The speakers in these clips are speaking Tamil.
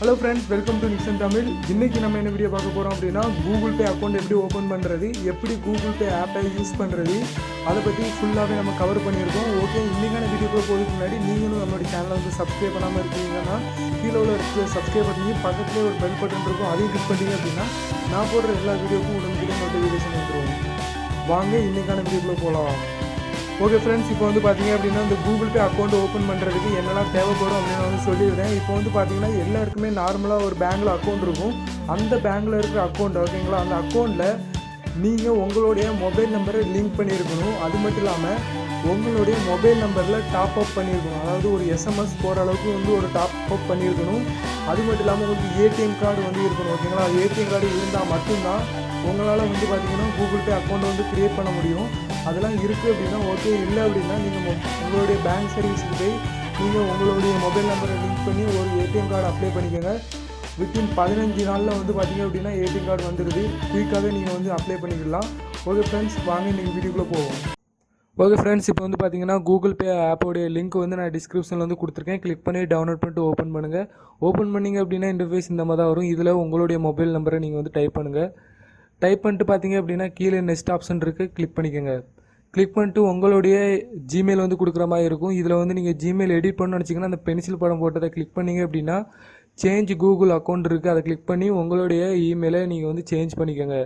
Hello friends welcome to Nixon Tamil இன்னைக்கு நம்ம என்ன வீடியோ பார்க்க போகிறோம் அப்படின்னா கூகுள் பே அக்கௌண்ட் எப்படி ஓப்பன் பண்ணுறது எப்படி கூகுள் பே ஆப்பை யூஸ் பண்ணுறது அதை பற்றி ஃபுல்லாகவே நம்ம கவர் பண்ணியிருக்கோம். ஓகே இன்றைக்கான வீடியோக்கு போகிறதுக்கு முன்னாடி நீங்களும் நம்மளுடைய சேனலை வந்து சப்ஸ்கிரைப் பண்ணாமல் இருக்கீங்கன்னா கீழே உள்ள இருக்க சப்ஸ்கிரைப் பண்ணி பக்கத்துலேயே ஒரு பெல் பட்டன் இருக்கும். அதையும் கிளிக் பண்ணிங்க அப்படின்னா நான் போடுற எல்லா வீடியோக்கும் உடனடியாக நோட்டிஃபிகேஷன் வந்துடுவோம் வாங்க இன்றைக்கான வீடியோக்குள்ளே போகலாம் ஓகே ஃப்ரெண்ட்ஸ் இப்போ வந்து பார்த்தீங்க அப்படின்னா இந்த கூகுள் பே அக்கௌண்ட் ஓப்பன் பண்ணுறதுக்கு என்னெல்லாம் தேவைப்படும் அப்படின்னு வந்து சொல்லிடுறேன் இப்போ வந்து பார்த்தீங்கன்னா எல்லாருக்குமே நார்மலாக ஒரு பேங்க்கில் அக்கௌண்ட் இருக்கும். அந்த பேங்கில் இருக்கிற அக்கௌண்ட் ஓகேங்களா அந்த அக்கௌண்ட்டில் நீங்கள் உங்களுடைய மொபைல் நம்பரை லிங்க் பண்ணியிருக்கணும். அது மட்டும் இல்லாமல் உங்களுடைய மொபைல் நம்பரில் டாப் அப் பண்ணியிருக்கணும். அதாவது ஒரு எஸ்எம்எஸ் போகிற அளவுக்கு வந்து ஒரு டாப் அப் பண்ணியிருக்கணும். அது மட்டும் இல்லாமல் உங்களுக்கு ஏடிஎம் கார்டு வந்து இருக்கணும் ஓகேங்களா ஏடிஎம் கார்டு இருந்தால் மட்டும்தான் உங்களால் வந்து பார்த்தீங்கன்னா கூகுள் பே அக்கௌண்ட் வந்து க்ரியேட் பண்ண முடியும். அதெல்லாம் இருக்குது அப்படின்னா ஓகே இல்லை அப்படின்னா நீங்கள் உங்களுடைய பேங்க் சர்வீஸுக்கு போய் நீங்கள் உங்களுடைய மொபைல் நம்பரை லிங்க் பண்ணி ஒரு ஏடிஎம் கார்டு அப்ளை பண்ணிக்கோங்க. வித்தின் பதினஞ்சு நாளில் வந்து பார்த்தீங்க அப்படின்னா ஏடிஎம் கார்டு வந்துடுது குயிக்காகவே நீங்கள் வந்து அப்ளை பண்ணிக்கலாம். ஓகே ஃப்ரெண்ட்ஸ் வாங்க நீங்கள் வீடியோக்குள்ளே போவோம். ஓகே ஃப்ரெண்ட்ஸ் இப்போ வந்து பார்த்தீங்கன்னா கூகுள் பே ஆப்போடைய லிங்க் வந்து நான் டிஸ்கிரிப்ஷனில் வந்து கொடுத்துருக்கேன். கிளிக் பண்ணி டவுன்லோட் பண்ணிட்டு ஓப்பன் பண்ணுங்கள் ஓப்பன் பண்ணிங்க அப்படின்னா இன்டர்ஃபேஸ் இந்த மாதிரி தான் வரும். இதில் உங்களுடைய மொபைல் நம்பரை நீங்கள் வந்து டைப் பண்ணுங்கள் டைப் பண்ணிட்டு பார்த்தீங்க அப்படின்னா கீழே நெக்ஸ்ட் ஆப்ஷன் இருக்குது கிளிக் பண்ணிக்கோங்க. கிளிக் பண்ணிட்டு உங்களுடைய ஜிமெயில் வந்து கொடுக்குற மாதிரி இருக்கும். இதில் வந்து நீங்கள் ஜிமெயில் எடிட் பண்ணணும்னு நினச்சிங்கன்னா அந்த பென்சில் படம் போட்டதை கிளிக் பண்ணீங்க அப்படின்னா சேஞ்ச் கூகுள் அக்கௌண்ட் இருக்குது அதை கிளிக் பண்ணி உங்களுடைய இமெயிலை நீங்கள் வந்து சேஞ்ச் பண்ணிக்கோங்க.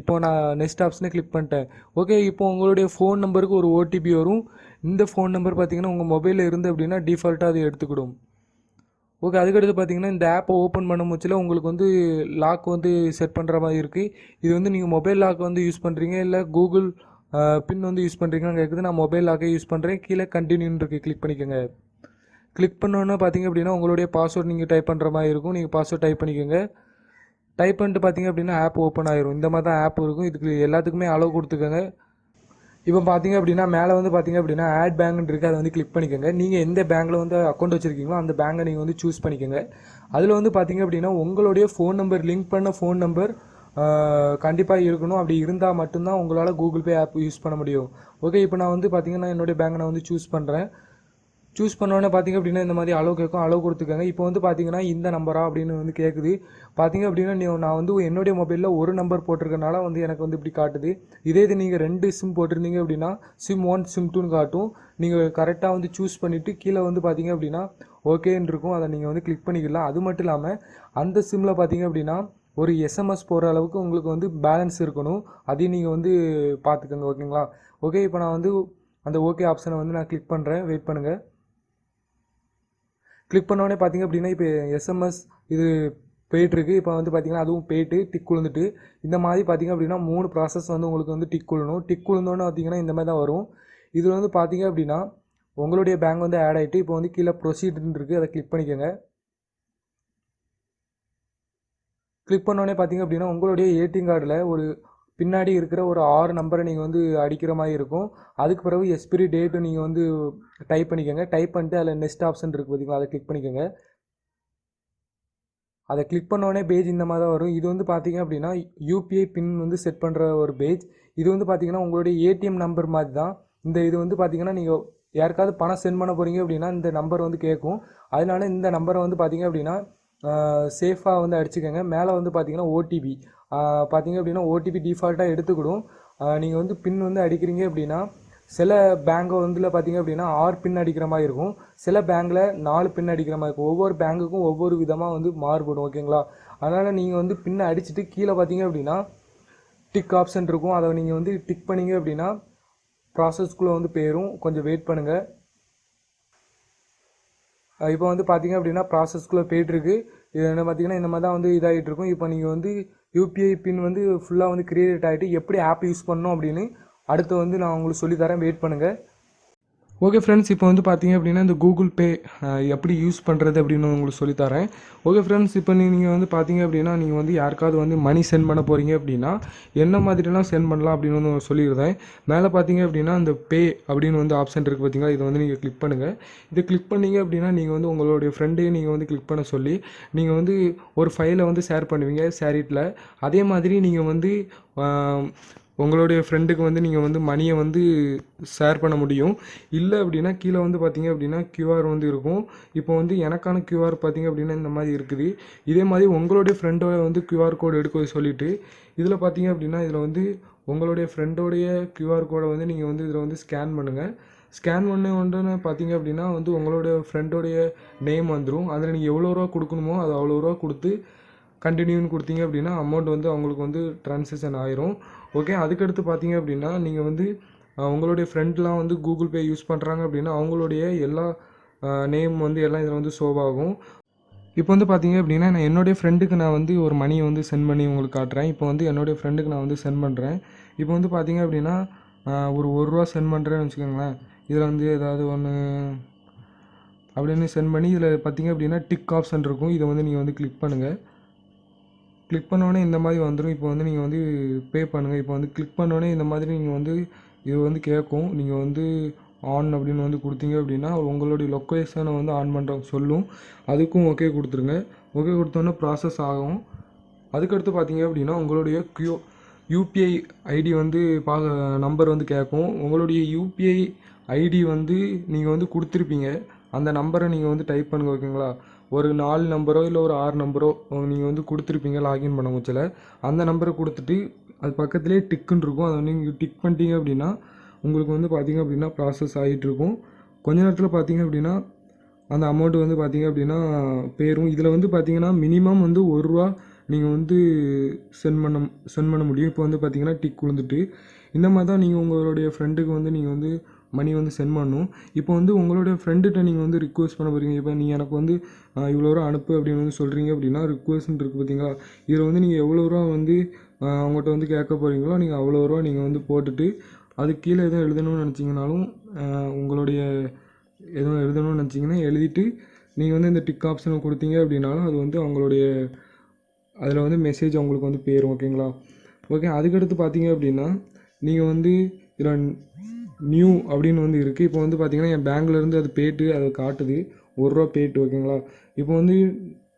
இப்போ நான் நெக்ஸ்ட் ஆப்ஷனை கிளிக் பண்ணிட்டேன். ஓகே இப்போ உங்களுடைய ஃபோன் நம்பருக்கு ஒரு ஓடிபி வரும். இந்த ஃபோன் நம்பர் பார்த்தீங்கன்னா உங்கள் மொபைலில் இருந்து அப்படின்னா டிஃபால்ட்டாக அது எடுத்துக்கிடும். ஓகே அதுக்கடுத்து பார்த்தீங்கன்னா இந்த ஆப்பை ஓப்பன் பண்ண முச்சில் உங்களுக்கு வந்து லாக் வந்து செட் பண்ணுற மாதிரி இருக்குது இது வந்து நீங்கள் மொபைல் லாக் வந்து யூஸ் பண்ணுறீங்க இல்லை கூகுள் பின் வந்து யூஸ் பண்ணுறீங்கன்னு கேட்குது நான் மொபைல் லாக்கே யூஸ் பண்ணுறேன் கீழே கண்டினியூன்னு இருக்குது கிளிக் பண்ணிக்கோங்க. கிளிக் பண்ணோன்னே பார்த்தீங்க அப்படின்னா உங்களுடைய பாஸ்வேர்ட் நீங்கள் டைப் பண்ணுற மாதிரி இருக்கும். நீங்கள் பாஸ்வேர்ட் டைப் பண்ணிக்கோங்க. டைப் பண்ணிட்டு பார்த்தீங்க அப்படின்னா ஆப் ஓப்பன் ஆயிரும். இந்த மாதிரி தான் ஆப் இருக்கும். இதுக்கு எல்லாத்துக்குமே அளவு கொடுத்துக்கோங்க. இப்போ பார்த்தீங்க அப்படின்னா மேலே வந்து பார்த்தீங்க அப்படின்னா ஆட் பேங்க்னு இருக்குது அதை வந்து கிளிக் பண்ணிக்கோங்க. நீங்கள் எந்த பேங்க்கில் வந்து அக்கௌண்ட் வச்சுருக்கீங்களோ அந்த பேங்கை நீங்கள் வந்து சூஸ் பண்ணிக்கோங்க. அதில் வந்து பார்த்தீங்க அப்படின்னா உங்களுடைய ஃபோன் நம்பர் லிங்க் பண்ண ஃபோன் நம்பர் கண்டிப்பாக இருக்கணும். அப்படி இருந்தால் மட்டும்தான் உங்களால் கூகுள் பே ஆப் யூஸ் பண்ண முடியும். ஓகே இப்போ நான் வந்து பார்த்தீங்கன்னா என்னுடைய பேங்கை நான் வந்து சூஸ் பண்ணுறேன் சூஸ் பண்ணோன்னே பார்த்தீங்க அப்படின்னா இந்த மாதிரி அளவு கேட்கும் அளவு கொடுத்துக்கோங்க. இப்போ வந்து பார்த்தீங்கன்னா இந்த நம்பரா அப்படின்னு வந்து கேட்குது பார்த்தீங்க அப்படின்னா நீ நான் வந்து என்னுடைய மொபைலில் ஒரு நம்பர் போட்டிருக்கனால வந்து எனக்கு வந்து இப்படி காட்டுது. இதே இது நீங்கள் ரெண்டு சிம் போட்டிருந்தீங்க அப்படின்னா சிம் ஒன் சிம் டூன்னு காட்டும். நீங்கள் கரெக்டாக வந்து சூஸ் பண்ணிவிட்டு கீழே வந்து பார்த்தீங்க அப்படின்னா ஓகேன்னு இருக்கும். அதை நீங்கள் வந்து கிளிக் பண்ணிக்கலாம். அது மட்டும் இல்லாமல் அந்த சிம்மில் பார்த்தீங்க அப்படின்னா ஒரு எஸ்எம்எஸ் போகிற அளவுக்கு உங்களுக்கு வந்து பேலன்ஸ் இருக்கணும். அதையும் நீங்கள் வந்து பார்த்துக்கோங்க ஓகேங்களா ஓகே இப்போ நான் வந்து அந்த ஓகே ஆப்ஷனை வந்து நான் கிளிக் பண்ணுறேன் வெயிட் பண்ணுங்கள் கிளிக் பண்ணோடனே பார்த்தீங்க அப்படின்னா இப்போ எஸ்எம்எஸ் இது போயிட்டுருக்கு. இப்போ வந்து பார்த்தீங்கன்னா அதுவும் போயிட்டு டிக் உழுந்துட்டு இந்த மாதிரி பார்த்தீங்க அப்படின்னா மூணு ப்ராசஸ் வந்து உங்களுக்கு வந்து டிக் உழணும். டிக் உழுந்தோன்னு பார்த்தீங்கன்னா இந்த மாதிரி தான் வரும். இதில் வந்து பார்த்திங்க அப்படின்னா உங்களுடைய பேங்க் வந்து ஆட் ஆகிட்டு இப்போ வந்து கீழே ப்ரொசீட்னு இருக்குது அதை கிளிக் பண்ணிக்கோங்க. கிளிக் பண்ணோடனே பார்த்தீங்க அப்படின்னா உங்களுடைய ஏடிஎம் கார்டில் ஒரு பின்னாடி இருக்கிற ஒரு ஆறு நம்பரை நீங்கள் வந்து அடிக்கிற மாதிரி இருக்கும். அதுக்கு பிறகு எஸ்பிரி டேட்டு நீங்கள் வந்து டைப் பண்ணிக்கோங்க. டைப் பண்ணிட்டு அதில் நெக்ஸ்ட் ஆப்ஷன் இருக்குது பார்த்தீங்களா அதை கிளிக் பண்ணிக்கோங்க. அதை கிளிக் பண்ணோடனே பேஜ் இந்த மாதிரி தான் வரும். இது வந்து பார்த்தீங்க அப்படின்னா யூபிஐ பின் வந்து செட் பண்ணுற ஒரு பேஜ் இது வந்து பார்த்தீங்கன்னா உங்களுடைய ஏடிஎம் நம்பர் மாதிரி தான். இந்த இது வந்து பார்த்தீங்கன்னா நீங்கள் யாருக்காவது பணம் சென்ட் பண்ண போகிறீங்க அப்படின்னா இந்த நம்பர் வந்து கேட்கும். அதனால இந்த நம்பரை வந்து பார்த்தீங்க அப்படின்னா சேஃபாக வந்து அடிச்சுக்கோங்க. மேலே வந்து பார்த்தீங்கன்னா ஓடிபி பார்த்தீங்க அப்படின்னா ஓடிபி டிஃபால்ட்டாக எடுத்துக்கிடும். நீங்கள் வந்து பின் வந்து அடிக்கிறீங்க அப்படின்னா சில பேங்கை வந்துல பார்த்தீங்க அப்படின்னா ஆறு பின் அடிக்கிற மாதிரி இருக்கும். சில பேங்க்கில் நாலு பின் அடிக்கிற மாதிரி இருக்கும். ஒவ்வொரு பேங்குக்கும் ஒவ்வொரு விதமாக வந்து மாறுபடும் ஓகேங்களா அதனால் நீங்கள் வந்து பின்னை அடிச்சுட்டு கீழே பார்த்தீங்க அப்படின்னா டிக் ஆப்ஷன் இருக்கும். அதை நீங்கள் வந்து டிக் பண்ணீங்க அப்படின்னா ப்ராசஸ்க்குள்ளே வந்து போயிடும் கொஞ்சம் வெயிட் பண்ணுங்கள் இப்போ வந்து பார்த்தீங்க அப்படின்னா ப்ராசஸ்க்குள்ளே போயிட்டுருக்கு இது என்ன பார்த்தீங்கன்னா இந்த மாதிரி தான் வந்து இதாகிட்டு இருக்கும் இப்போ நீங்கள் வந்து யூபிஐ பின் வந்து ஃபுல்லாக வந்து கிரியேட் ஆகிட்டு எப்படி ஆப் யூஸ் பண்ணணும் அப்படின்னு அடுத்து வந்து நான் உங்களுக்கு சொல்லித்தரேன். வெயிட் பண்ணுங்கள் ஓகே ஃப்ரெண்ட்ஸ் இப்போ வந்து பார்த்தீங்க அப்படின்னா இந்த கூகுள் பே எப்படி யூஸ் பண்ணுறது அப்படின்னு உங்களுக்கு சொல்லித்தரேன் ஓகே ஃப்ரெண்ட்ஸ் இப்போ நீங்கள் வந்து பார்த்தீங்க அப்படின்னா நீங்கள் வந்து யாருக்காவது வந்து மணி சென்ட் பண்ண போகிறீங்க அப்படின்னா என்ன மாதிரிலாம் சென்ட் பண்ணலாம் அப்படின்னு வந்து சொல்லியிருந்தேன் மேலே பார்த்தீங்க அப்படின்னா இந்த பே அப்படின்னு வந்து ஆப்ஷன் இருக்குது பார்த்தீங்களா இதை வந்து நீங்கள் கிளிக் பண்ணுங்கள் இதை கிளிக் பண்ணீங்க அப்படின்னா நீங்கள் வந்து உங்களுடைய ஃப்ரெண்டையும் நீங்கள் வந்து கிளிக் பண்ண சொல்லி நீங்கள் வந்து ஒரு ஃபைலை வந்து ஷேர் பண்ணுவீங்க ஷேரிட்டில் அதே மாதிரி நீங்கள் வந்து உங்களுடைய ஃப்ரெண்டுக்கு வந்து நீங்கள் வந்து மணியை வந்து ஷேர் பண்ண முடியும். இல்லை அப்படின்னா கீழே வந்து பார்த்தீங்க அப்படின்னா கியூஆர் வந்து இருக்கும். இப்போ வந்து எனக்கான கியூஆர் பார்த்தீங்க அப்படின்னா இந்த மாதிரி இருக்குது. இதே மாதிரி உங்களுடைய ஃப்ரெண்டோட வந்து கியூஆர் கோடு எடுக்க சொல்லிவிட்டு இதில் பார்த்தீங்க அப்படின்னா இதில் வந்து உங்களுடைய ஃப்ரெண்டோடைய கியூஆர் கோடை வந்து நீங்கள் வந்து இதில் வந்து ஸ்கேன் பண்ணுங்கள் ஸ்கேன் பண்ண உடனே பார்த்தீங்க அப்படின்னா வந்து உங்களோட ஃப்ரெண்டோடைய நேம் வந்துடும் அதில் நீங்கள் எவ்வளோ ரூபா கொடுக்கணுமோ அது அவ்வளோ ரூபா கொடுத்து கண்டினியூன்னு கொடுத்தீங்க அப்படின்னா அமௌண்ட் வந்து அவங்களுக்கு வந்து ட்ரான்சேக்ஷன் ஆயிரும். ஓகே அதுக்கடுத்து பார்த்தீங்க அப்படின்னா நீங்கள் வந்து உங்களுடைய ஃப்ரெண்ட்லாம் வந்து கூகுள் பே யூஸ் பண்ணுறாங்க அப்படின்னா அவங்களுடைய எல்லா நேம் வந்து எல்லாம் இதில் வந்து ஷோவ் ஆகும். இப்போ வந்து பார்த்தீங்க அப்படின்னா நான் என்னுடைய ஃப்ரெண்டுக்கு நான் வந்து ஒரு மணியை வந்து சென்ட் பண்ணி உங்களுக்கு காட்டுறேன். இப்போ வந்து என்னுடைய ஃப்ரெண்டுக்கு நான் வந்து சென்ட் பண்ணுறேன் இப்போ வந்து பார்த்தீங்க அப்படின்னா ஒரு ஒரு ரூபா சென்ட் பண்ணுறேன்னு வச்சுக்கோங்களேன். இதில் வந்து ஏதாவது ஒன்று அப்படின்னு சென்ட் பண்ணி இதில் பார்த்தீங்க அப்படின்னா டிக் ஆப்ஷன் இருக்கும். இதை வந்து நீங்கள் வந்து கிளிக் பண்ணுங்கள் கிளிக் பண்ணோடனே இந்த மாதிரி வந்துடும் இப்போ வந்து நீங்கள் வந்து பே பண்ணுங்கள் இப்போ வந்து கிளிக் பண்ணோடனே இந்த மாதிரி நீங்கள் வந்து இது வந்து கேட்கும். நீங்கள் வந்து ஆன் அப்படின்னு வந்து கொடுத்தீங்க அப்படின்னா உங்களுடைய லொக்கேஷனை வந்து ஆன் பண்ணுற சொல்லும். அதுக்கும் ஓகே கொடுத்துருங்க. ஓகே கொடுத்தோன்னே ப்ராசஸ் ஆகும். அதுக்கடுத்து பார்த்தீங்க அப்படின்னா உங்களுடைய கியூ யூபிஐ ஐடி வந்து பா நம்பர் வந்து கேட்கும். உங்களுடைய யூபிஐ ஐடி வந்து நீங்கள் வந்து கொடுத்துருப்பீங்க. அந்த நம்பரை நீங்கள் வந்து டைப் பண்ணுங்க ஓகேங்களா ஒரு நாலு நம்பரோ இல்லை ஒரு ஆறு நம்பரோ நீங்கள் வந்து கொடுத்துருப்பீங்க லாகின் பண்ண முச்சில். அந்த நம்பரை கொடுத்துட்டு அது பக்கத்துலேயே டிக்குன்னு இருக்கும். அதை நீங்கள் டிக் பண்ணிட்டீங்க அப்படின்னா உங்களுக்கு வந்து பார்த்தீங்க அப்படின்னா ப்ராசஸ் ஆகிட்டு இருக்கும். கொஞ்ச நேரத்தில் பார்த்தீங்க அப்படின்னா அந்த அமௌண்ட் வந்து பார்த்தீங்க அப்படின்னா பேரும் இதில் வந்து பார்த்தீங்கன்னா மினிமம் வந்து ஒரு ரூபா நீங்கள் வந்து சென்ட் பண்ண சென்ட் பண்ண முடியும். இப்போ வந்து பார்த்தீங்கன்னா டிக் விழுந்துட்டு. இந்த மாதிரி தான் நீங்கள் உங்களுடைய ஃப்ரெண்டுக்கு வந்து நீங்கள் வந்து மணி வந்து சென்ட் பண்ணணும். இப்போ வந்து உங்களுடைய ஃப்ரெண்டுகிட்ட நீங்கள் வந்து ரிக்வெஸ்ட் பண்ண போகிறீங்க இப்போ நீ எனக்கு வந்து இவ்வளோ ரூபா அனுப்பு அப்படின்னு வந்து சொல்கிறீங்க அப்படின்னா ரிக்வெஸ்ட்னு இருக்குது பார்த்தீங்களா? இதில் வந்து நீங்கள் எவ்வளோ ரூபா வந்து அவங்ககிட்ட வந்து கேட்க போகிறீங்களோ நீங்கள் அவ்வளோ ரூபா நீங்கள் வந்து போட்டுட்டு அது கீழே எதுவும் எழுதணும்னு நினச்சிங்கனாலும் உங்களுடைய எதுவும் எழுதணும்னு நினச்சிங்கன்னா எழுதிட்டு நீங்கள் வந்து இந்த டிக் ஆப்ஷனை கொடுத்தீங்க அப்படின்னாலும் அது வந்து அவங்களுடைய அதில் வந்து மெசேஜ் அவங்களுக்கு வந்து போயிடும் ஓகேங்களா ஓகே அதுக்கடுத்து பார்த்தீங்க அப்படின்னா நீங்கள் வந்து இதில் நியூ அப்படின்னு வந்து இருக்குது இப்போ வந்து பார்த்தீங்கன்னா என் பேங்க்லேருந்து அது பேட்டு அதை காட்டுது. ஒரு ரூபா பேட்டு ஓகேங்களா இப்போ வந்து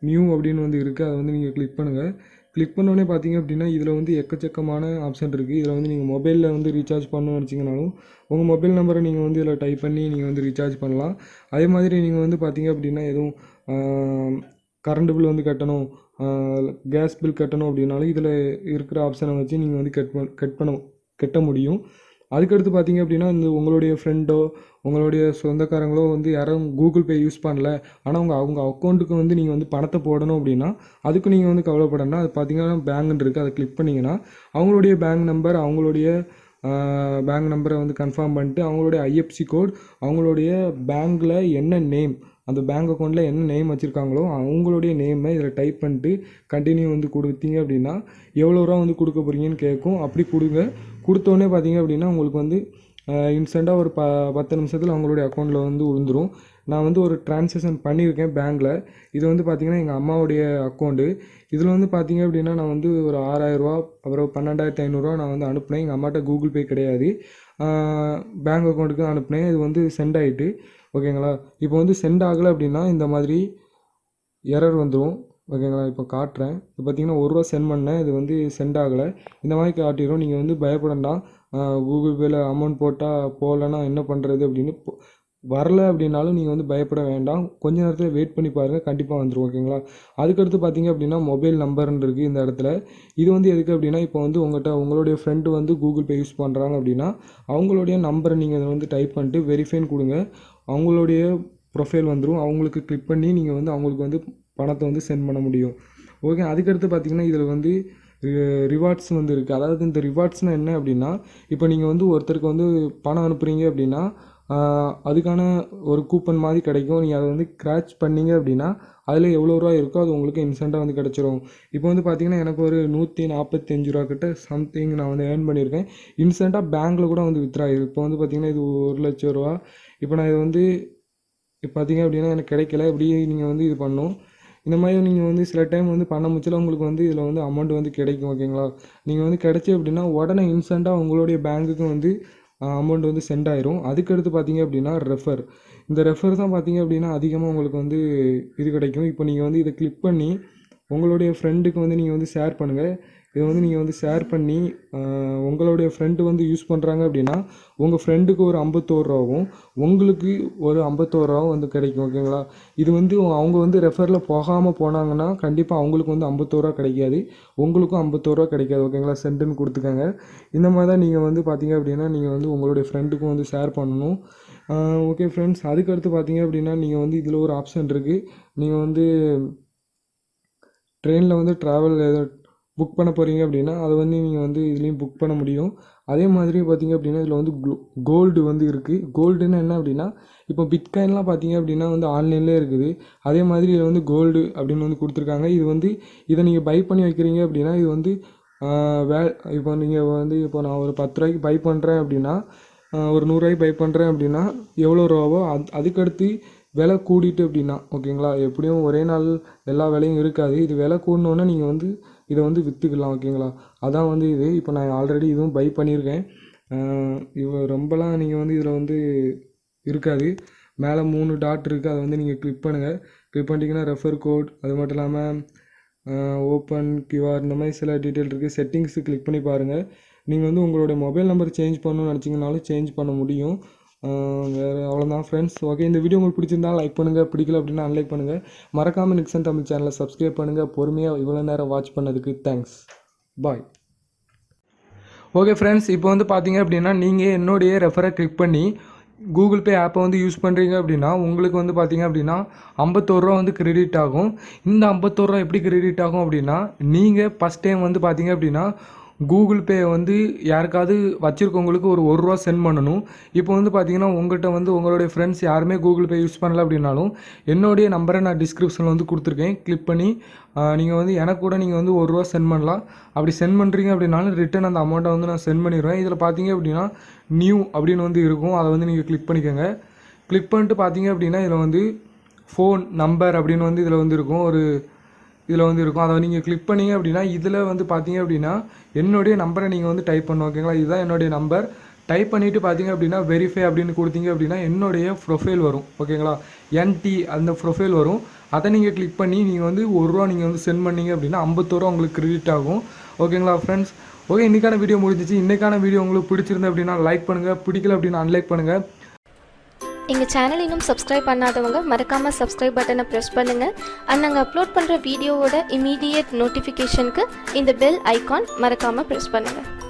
நியூ அப்படின்னு வந்து இருக்குது அதை வந்து நீங்கள் கிளிக் பண்ணுங்கள் கிளிக் பண்ணோடனே பார்த்தீங்க அப்படின்னா இதில் வந்து எக்கச்சக்கமான ஆப்ஷன் இருக்குது இதில் வந்து நீங்கள் மொபைலில் வந்து ரீசார்ஜ் பண்ணணும்னு நினச்சிங்கனாலும் உங்கள் மொபைல் நம்பரை நீங்கள் வந்து இதில் டைப் பண்ணி நீங்கள் வந்து ரீசார்ஜ் பண்ணலாம். அதே மாதிரி நீங்கள் வந்து பார்த்தீங்க அப்படின்னா எதுவும் கரண்ட் பில் வந்து கட்டணும். கேஸ் பில் கட்டணும் அப்படின்னாலும் இதில் இருக்கிற ஆப்ஷனை வச்சு நீங்கள் வந்து கட் பண் கட் பண்ண கட்ட முடியும். அதுக்கடுத்து பார்த்தீங்க அப்படின்னா இந்த உங்களுடைய ஃப்ரெண்டோ உங்களுடைய சொந்தக்காரங்களோ வந்து யாரும் கூகுள் பே யூஸ் பண்ணல. ஆனால் உங்கள் அவங்க அக்கௌண்ட்டுக்கு வந்து நீங்கள் வந்து பணத்தை போடணும் அப்படின்னா அதுக்கு நீங்கள் வந்து கவலைப்படணும். அது பார்த்தீங்கன்னா பேங்க்னு இருக்குது அதை கிளிக் பண்ணிங்கன்னா அவங்களுடைய பேங்க் நம்பர் அவங்களுடைய பேங்க் நம்பரை வந்து கன்ஃபார்ம் பண்ணிட்டு அவங்களுடைய ஐஎஃப்சி கோட் அவங்களுடைய பேங்க்கில் என்ன நேம் அந்த பேங்க் அக்கௌண்ட்டில் என்ன நேம் வச்சுருக்காங்களோ அவங்களுடைய நேமை இதில் டைப் பண்ணிட்டு கண்டினியூ வந்து கொடுத்தீங்க அப்படின்னா எவ்வளோ ரூபா வந்து கொடுக்க போகிறீங்கன்னு கேட்கும். அப்படி கொடுங்க. கொடுத்தோன்னே பார்த்தீங்க அப்படின்னா உங்களுக்கு வந்து இன்ஸ்டண்ட்டாக ஒரு ப பத்து நிமிஷத்தில் அவங்களுடைய அக்கௌண்ட்டில் வந்து விழுந்துரும். நான் வந்து ஒரு ட்ரான்சாக்ஷன் பண்ணியிருக்கேன் பேங்க்கில் இது வந்து பார்த்திங்கன்னா எங்கள் அம்மாவுடைய அக்கௌண்ட்டு இதில் வந்து பார்த்தீங்க அப்படின்னா நான் வந்து ஒரு ஆறாயிரரூவா அப்புறம் பன்னெண்டாயிரத்தி ஐநூறுரூவா நான் வந்து அனுப்புனேன். எங்கள் அம்மாட்ட கூகுள் பே கிடையாது. பேங்க் அக்கௌண்ட்டுக்கு அனுப்புனேன். இது வந்து சென்ட் ஆகிட்டு ஓகேங்களா? இப்போ வந்து சென்ட் ஆகலை அப்படின்னா இந்த மாதிரி எரர் வந்துடும் ஓகேங்களா? இப்போ காட்டுறேன். இப்போ பார்த்தீங்கன்னா ஒரு ரூபா சென்ட் பண்ணேன். இது வந்து சென்ட் ஆகலை. இந்த மாதிரி காட்டிடும் நீங்கள் வந்து பயப்பட வேண்டாம். கூகுள் பேயில் அமௌண்ட் போட்டால் போகலன்னா என்ன பண்ணுறது அப்படின்னு வரல அப்படின்னாலும் நீங்கள் வந்து பயப்பட வேண்டாம். கொஞ்ச நேரத்தில் வெயிட் பண்ணி பாருங்கள் கண்டிப்பாக வந்துடும் ஓகேங்களா? அதுக்கடுத்து பார்த்தீங்க அப்படின்னா மொபைல் நம்பர்னு இருக்குது இந்த இடத்துல. இது வந்து எதுக்கு அப்படின்னா இப்போ வந்து உங்கள்கிட்ட உங்களுடைய ஃப்ரெண்டு வந்து கூகுள் பே யூஸ் பண்ணுறாங்க அப்படின்னா அவங்களுடைய நம்பரை நீங்கள் இதை வந்து டைப் பண்ணிட்டு வெரிஃபைன்னு கொடுங்க. அவங்களுடைய ப்ரொஃபைல் வந்துடும் அவங்களுக்கு கிளிக் பண்ணி நீங்கள் வந்து அவங்களுக்கு வந்து பணத்தை வந்து சென்ட் பண்ண முடியும். ஓகே அதுக்கடுத்து பார்த்தீங்கன்னா இதில் வந்து ரிவார்ட்ஸ் வந்து இருக்குது அதாவது இந்த ரிவார்ட்ஸ்னால் என்ன அப்படின்னா இப்போ நீங்கள் வந்து ஒருத்தருக்கு வந்து பணம் அனுப்புகிறீங்க அப்படின்னா அதுக்கான ஒரு கூப்பன் மாதிரி கிடைக்கும். நீங்கள் அதை வந்து க்ராச் பண்ணீங்க அப்படின்னா அதில் எவ்வளோ ரூபா இருக்கோ அது உங்களுக்கு இன்ஸ்டண்ட்டாக வந்து கிடச்சிரும். இப்போ வந்து பார்த்தீங்கன்னா எனக்கு ஒரு நூற்றி நாற்பத்தஞ்சு ரூபா கிட்ட சம்திங் நான் வந்து ஏர்ன் பண்ணியிருக்கேன். இன்ஸ்டண்ட்டாக பேங்க்கில் கூட வந்து வித்ரா இப்போ வந்து பார்த்தீங்கன்னா இது ஒரு லட்சம் ரூபா இப்போ நான் இது வந்து இப்போ பார்த்தீங்க அப்படின்னா எனக்கு கிடைக்கல. இப்படி நீங்கள் வந்து இது பண்ணணும். இந்த மாதிரி நீங்கள் வந்து சில டைம் வந்து பண்ண முச்சில் உங்களுக்கு வந்து இதில் வந்து அமௌண்ட் வந்து கிடைக்கும் ஓகேங்களா நீங்கள் வந்து கிடைச்சி அப்படின்னா உடனே இன்ஸ்டண்ட்டாக உங்களுடைய பேங்க்குக்கு வந்து அமௌண்ட் வந்து சென்ட் ஆயிரும். அதுக்கடுத்து பார்த்தீங்க அப்படின்னா ரெஃபர் இந்த ரெஃபர் தான் பார்த்தீங்க அப்படின்னா அதிகமாக உங்களுக்கு வந்து இது கிடைக்கும். இப்போ நீங்கள் வந்து இதை கிளிக் பண்ணி உங்களுடைய ஃப்ரெண்டுக்கு வந்து நீங்கள் வந்து ஷேர் பண்ணுங்கள் இதை வந்து நீங்கள் வந்து ஷேர் பண்ணி உங்களுடைய ஃப்ரெண்டு வந்து யூஸ் பண்ணுறாங்க அப்படின்னா உங்கள் ஃப்ரெண்டுக்கு ஒரு ஐம்பத்தோரு ரூபாவும் உங்களுக்கு ஒரு ஐம்பத்தோரு ரூபாவும் வந்து கிடைக்கும் ஓகேங்களா இது வந்து அவங்க வந்து ரெஃபரில் போகாமல் போனாங்கன்னா கண்டிப்பாக அவங்களுக்கு வந்து ஐம்பத்தோரு ரூபா கிடைக்காது. உங்களுக்கும் ஐம்பத்தோரு ரூபா கிடைக்காது ஓகேங்களா சென்ட்டுன்னு கொடுத்துக்கோங்க. இந்த மாதிரி தான் நீங்கள் வந்து பார்த்தீங்க அப்படின்னா நீங்கள் வந்து உங்களுடைய ஃப்ரெண்டுக்கும் வந்து ஷேர் பண்ணணும். ஓகே ஃப்ரெண்ட்ஸ் அதுக்கடுத்து பார்த்தீங்க அப்படின்னா நீங்கள் வந்து இதில் ஒரு ஆப்ஷன் இருக்குது நீங்கள் வந்து ட்ரெயினில் வந்து ட்ராவல் புக் பண்ண போகிறீங்க அப்படின்னா அதை வந்து நீங்கள் வந்து இதுலேயும் புக் பண்ண முடியும். அதே மாதிரி பார்த்தீங்க அப்படின்னா இதில் வந்து கோல்டு வந்து இருக்குது கோல்டுன்னு என்ன அப்படின்னா இப்போ பிட்காயின்லாம் பார்த்தீங்க அப்படின்னா வந்து ஆன்லைன்லேயே இருக்குது. அதே மாதிரி இதில் வந்து கோல்டு அப்படின்னு வந்து கொடுத்துருக்காங்க. இது வந்து இதை நீங்கள் பை பண்ணி வைக்கிறீங்க அப்படின்னா இது வந்து வே இப்போ நீங்கள் வந்து இப்போ நான் ஒரு பத்து ரூபாய்க்கு பை பண்ணுறேன் அப்படின்னா ஒரு நூறுரூவாய்க்கு பை பண்ணுறேன் அப்படின்னா எவ்வளோ ரூபாவோ அது அதுக்கடுத்து விலை கூடிட்டு அப்படின்னா ஓகேங்களா எப்படியும் ஒரே நாள் எல்லா விலையும் இருக்காது. இது விலை கூடணுன்னா நீங்கள் வந்து இதை வந்து விற்றுக்கலாம் ஓகேங்களா அதான் வந்து இது. இப்போ நான் ஆல்ரெடி இதுவும் பை பண்ணியிருக்கேன். இவ்வளோ ரொம்பலாம் நீங்கள் வந்து இதில் வந்து இருக்காது. மேலே மூணு டாட் இருக்குது அதை வந்து நீங்கள் கிளிக் பண்ணுங்கள் கிளிக் பண்ணிட்டீங்கன்னா ரெஃபர் கோட் அது மட்டும் இல்லாமல் ஓப்பன் கியூஆர் இந்த மாதிரி சில டீட்டெயில் இருக்குது செட்டிங்ஸு கிளிக் பண்ணி பாருங்கள் நீங்கள் வந்து உங்களுடைய மொபைல் நம்பர் சேஞ்ச் பண்ணணும்னு நினச்சிங்கனாலும் சேஞ்ச் பண்ண முடியும். வேறு அவ்வளோதான் ஃப்ரெண்ட்ஸ் ஓகே இந்த வீடியோ உங்களுக்கு பிடிச்சிருந்தா லைக் பண்ணுங்கள் பிடிக்கல அப்படின்னா அன்லைக் பண்ணுங்கள் மறக்காமல் நிக்சன் தமிழ் சேனலை சப்ஸ்கிரைப் பண்ணுங்கள் பொறுமையாக இவ்வளோ நேரம் வாட்ச் பண்ணதுக்கு தேங்க்ஸ் பாய் ஓகே ஃப்ரெண்ட்ஸ் இப்போ வந்து பார்த்தீங்க அப்படின்னா நீங்கள் என்னுடைய ரெஃபரை கிளிக் பண்ணி கூகுள் பே ஆப்பை வந்து யூஸ் பண்ணுறீங்க அப்படின்னா உங்களுக்கு வந்து பார்த்தீங்க அப்படின்னா ஐம்பத்தோருவா வந்து கிரெடிட் ஆகும். இந்த ஐம்பத்தோருவா எப்படி கிரெடிட் ஆகும் அப்படின்னா நீங்கள் ஃபஸ்ட் டைம் வந்து பார்த்தீங்க அப்படின்னா கூகுள் பே வந்து யாருக்காவது வச்சுருக்கவங்களுக்கு ஒரு ஒரு ரூபா சென்ட் பண்ணணும். இப்போ வந்து பார்த்தீங்கன்னா உங்கள்கிட்ட வந்து உங்களுடைய ஃப்ரெண்ட்ஸ் யாருமே கூகுள் பே யூஸ் பண்ணல அப்படின்னாலும் என்னுடைய நம்பரை நான் டிஸ்கிரிப்ஷனில் வந்து கொடுத்துருக்கேன். கிளிக் பண்ணி நீங்கள் வந்து எனக்கு கூட நீங்கள் வந்து ஒரு ரூபா சென்ட் பண்ணலாம். அப்படி சென்ட் பண்ணுறீங்க அப்படின்னாலும் ரிட்டன் அந்த அமௌண்ட்டை வந்து நான் சென்ட் பண்ணிடுவேன். இதில் பார்த்தீங்க அப்படின்னா நியூ அப்படின்னு வந்து இருக்கும். அதை வந்து நீங்கள் கிளிக் பண்ணிக்கோங்க. கிளிக் பண்ணிட்டு பார்த்தீங்க அப்படின்னா இதில் வந்து ஃபோன் நம்பர் அப்படின்னு வந்து இதில் வந்து இருக்கும். ஒரு இதில் வந்து இருக்கும். அதை நீங்கள் கிளிக் பண்ணீங்க அப்படின்னா இதில் வந்து பார்த்தீங்க அப்படின்னா என்னுடைய நம்பரை நீங்கள் வந்து டைப் பண்ணும் ஓகேங்களா இதுதான் என்னுடைய நம்பர் டைப் பண்ணிவிட்டு பார்த்தீங்க அப்படின்னா வெரிஃபை அப்படின்னு கொடுத்தீங்க அப்படின்னா என்னுடைய ப்ரொஃபைல் வரும் ஓகேங்களா என்டி அந்த ப்ரொஃபைல் வரும். அதை நீங்கள் கிளிக் பண்ணி நீங்கள் வந்து ஒரு ரூபா நீங்கள் வந்து சென்ட் பண்ணீங்க அப்படின்னா ஐம்பத்தோரூவா உங்களுக்கு கிரெடிட் ஆகும் ஓகேங்களா ஃப்ரெண்ட்ஸ் ஓகே இன்றைக்கான வீடியோ முடிஞ்சிச்சு. இன்றைக்கான வீடியோ உங்களுக்கு பிடிச்சிருந்து அப்படின்னா லைக் பண்ணுங்கள் பிடிக்கல அப்படின்னா அன்லைக் பண்ணுங்கள் எங்கள் சேனல் இன்னும் சப்ஸ்கிரைப் பண்ணாதவங்க மறக்காமல் சப்ஸ்கிரைப் பட்டனை ப்ரெஸ் பண்ணுங்கள் அண்ட் நாங்கள் அப்லோட் பண்ணுற வீடியோவோட இமீடியட் நோட்டிஃபிகேஷனுக்கு இந்த பெல் ஐக்கான் மறக்காமல் ப்ரெஸ் பண்ணுங்கள்